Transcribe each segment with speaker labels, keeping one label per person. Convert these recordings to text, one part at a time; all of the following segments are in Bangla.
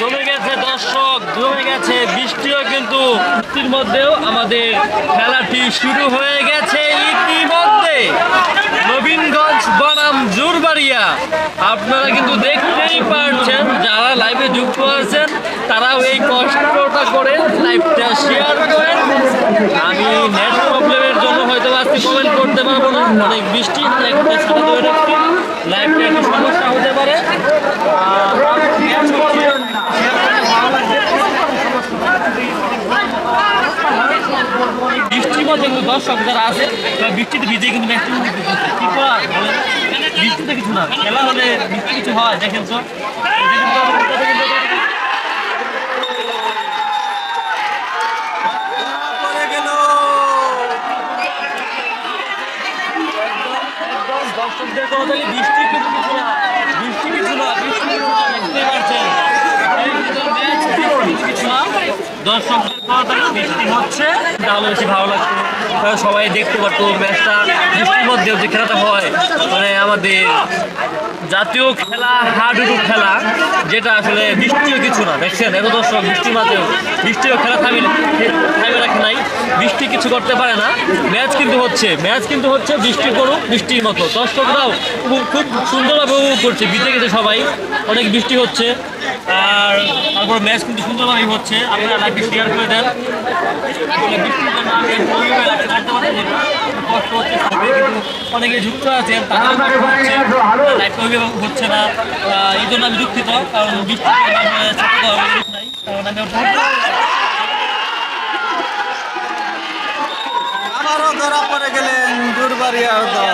Speaker 1: জমে গেছে দর্শক জমে গেছে বৃষ্টিও কিন্তু বৃষ্টির মধ্যেও আমাদের খেলাটি শুরু হয়ে গেছে ইতিমধ্যে নবীনগঞ্জ বনাম জোরবাড়িয়া আপনারা কিন্তু দেখতেই পারছেন যারা লাইভে যুক্ত আছেন তারাও এই কষ্টটা করে লাইভটা শেয়ার করেন আমি নেট প্রবলেমের জন্য হয়তো আজকে কমেন্ট করতে পারব না। অনেক বৃষ্টি একটা ছাতা ধরে রাখছি লাইভটা একটু সমস্যা হতে পারে। দর্শক যারা আছে বৃষ্টিতে ভিজে কিন্তু বৃষ্টিতে কিছু না। খেলা হলে বৃষ্টি কিছু হয় দেখেন তো, দর্শকদের কোনো বৃষ্টি কিছু না কিছু না বৃষ্টি হচ্ছে তাহলে বেশি ভালো তাহলে সবাই দেখতে পারতো ম্যাচটা, বৃষ্টির মধ্যেও যে খেলাটা হয় মানে আমাদের জাতীয় খেলা, হাডুডু খেলা, যেটা আসলে বৃষ্টিও কিছু না। দেখছেন, এত দর্শক, বৃষ্টির মাঝেও বৃষ্টিও খেলা থামে থামে রাখে নাই। বৃষ্টি কিছু করতে পারে না। ম্যাচ কিন্তু হচ্ছে, ম্যাচ কিন্তু হচ্ছে বৃষ্টি করুক বৃষ্টির মতো। দর্শকরাও খুব খুব সুন্দরভাবে উপভোগ করছে বিতে গেছে সবাই। অনেক বৃষ্টি হচ্ছে, আর তারপর ম্যাচ কিন্তু সুন্দরভাবে হচ্ছে। আপনারা লাইভটি শেয়ার করে দেন। কষ্ট হচ্ছে অনেকে যুক্ত আছেন তাদের হচ্ছে হচ্ছে না এই জন্য আমি দুঃখিত কারণ নাই আমি
Speaker 2: আবারও ধরা পড়ে গেলেন দুর্বারিয়ার দল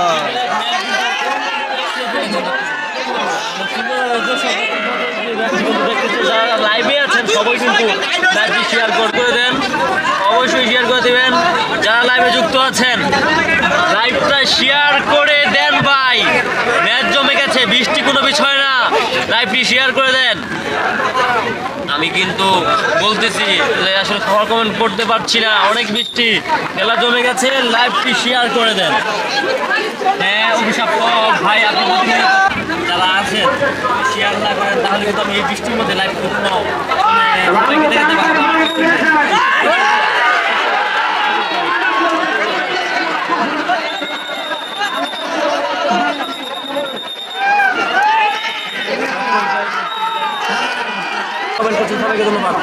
Speaker 1: লাইভে আছেন সবাই কিন্তু লাইভে যুক্ত আছেন। লাইভটা শেয়ার করে দেন ভাই। ম্যাচ জমে গেছে, বৃষ্টি কোনো বিষয় না। লাইভটি শেয়ার করে দেন। আমি কিন্তু বলতেছি, যে আসলে খবর কমেন্ট করতে পারছি না। অনেক বৃষ্টি, মেলা জমে গেছে লাইভটি শেয়ার করে দেন। হ্যাঁ অভিশাপ ভাই, আপনি যারা আছেন শেয়ার না করেন, তাহলে কিন্তু আমি এই বৃষ্টির মধ্যে লাইভ করতে মানে, পারব। কমেন্ট করছেন সবাইকে ধন্যবাদ।